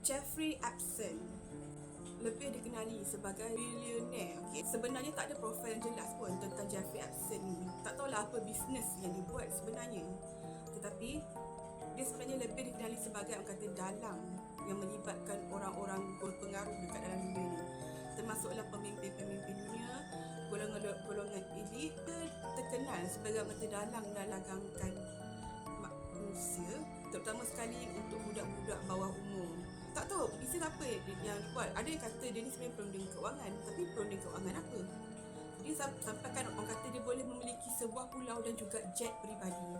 Jeffrey Epstein lebih dikenali sebagai billionaire. Okay? Sebenarnya tak ada profil yang jelas pun tentang Jeffrey Epstein ni. Tak tahulah apa bisnes yang dia buat sebenarnya. Tetapi dia sebenarnya lebih dikenali sebagai orang kata dalang yang melibatkan orang-orang berpengaruh dekat dalam dunia ni. Termasuklah pemimpin-pemimpin dunia, golongan-golongan elit terkenal sebagai kata dalang dalam langkahkan manusia terutama sekali untuk budak-budak bawah umur tak tahu bisnes apa yang dia buat ada yang kata dia ni sebenarnya perunding keuangan tapi perunding keuangan apa? Dia sampaikan orang kata dia boleh memiliki sebuah pulau dan juga jet peribadi.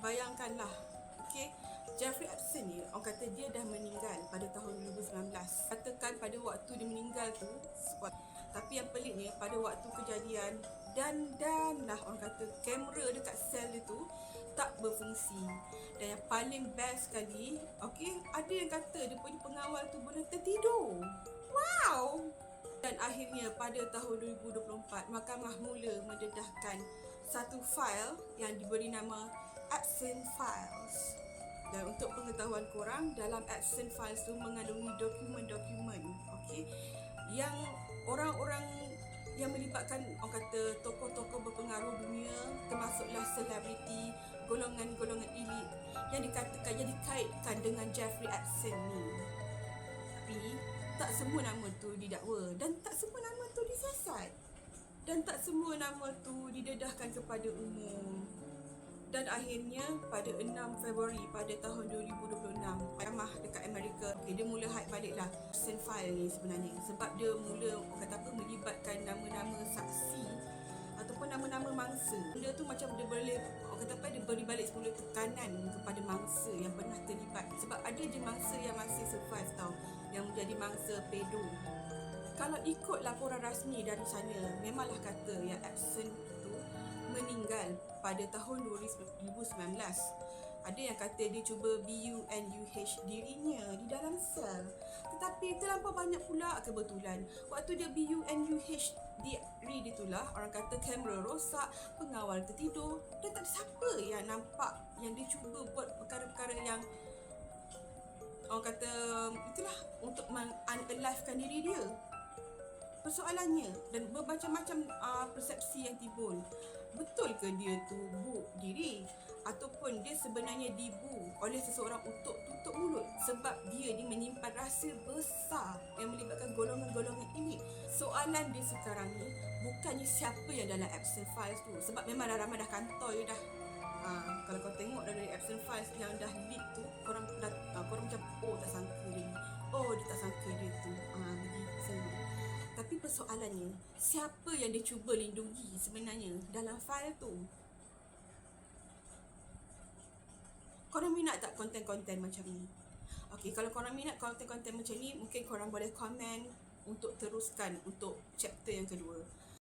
Bayangkanlah okey? Jeffrey Epstein ni orang kata dia dah meninggal pada tahun 2019 katakan pada waktu dia meninggal tu spot tapi yang peliknya pada waktu kejadian dan dan lah orang kata kamera dekat sel dia tu tak berfungsi. Dan yang paling best sekali okey ada yang kata dia punya pengawal tu boleh tertidur wow! Dan akhirnya pada tahun 2024 mahkamah mula mendedahkan satu fail yang diberi nama Epstein Files. Dan untuk pengetahuan korang dalam Epstein Files tu mengandungi dokumen-dokumen okey yang orang-orang yang melibatkan orang kata tokoh-tokoh berpengaruh dunia termasuklah selebriti golongan-golongan elit yang dikatakan yang dikaitkan dengan Jeffrey Epstein ni. Tapi tak semua nama tu didakwa dan tak semua nama tu disiasat dan tak semua nama tu didedahkan kepada umum. Dan akhirnya pada 6 Februari pada tahun 2026 Mahkamah dekat Amerika okay, dia mula hide baliklah Sen file ni sebenarnya. Sebab dia mula kata apa melibatkan nama-nama saksi ataupun nama-nama mangsa. Benda tu macam dia boleh orang kata apa dia beri balik semula tekanan kepada mangsa yang pernah terlibat. Sebab ada je mangsa yang masih survive tau yang menjadi mangsa pedo. Kalau ikut laporan rasmi dari sana memanglah kata yang Epson meninggal pada tahun 2019. Ada yang kata dia cuba BUNUH dirinya di dalam sel. Tetapi terlampau banyak pula kebetulan. Waktu dia BUNUH diri ditulah, orang kata kamera rosak, pengawal tertidur dan tak ada siapa yang nampak yang dia cuba buat perkara-perkara yang orang kata itulah untuk unalivekan diri dia persoalannya dan bermacam-macam uh, persepsi betul ke dia tu bu diri ataupun dia sebenarnya dibu oleh seseorang untuk tutup mulut sebab dia ni menyimpan rahsia besar yang melibatkan golongan-golongan ini? Soalan dia sekarang ni bukannya siapa yang dalam absent files tu? Sebab memang dah ramai dah kantoi dah. Ha, kalau kau tengok dari absent files yang dah leak tu korang dah uh, korang macam oh tak sangka dia oh dia tak sangka dia tu tapi persoalannya, siapa yang dia cuba lindungi sebenarnya dalam file tu? Korang minat tak konten-konten macam ni? Okay, kalau korang minat konten-konten macam ni, mungkin korang boleh komen untuk teruskan untuk chapter yang kedua.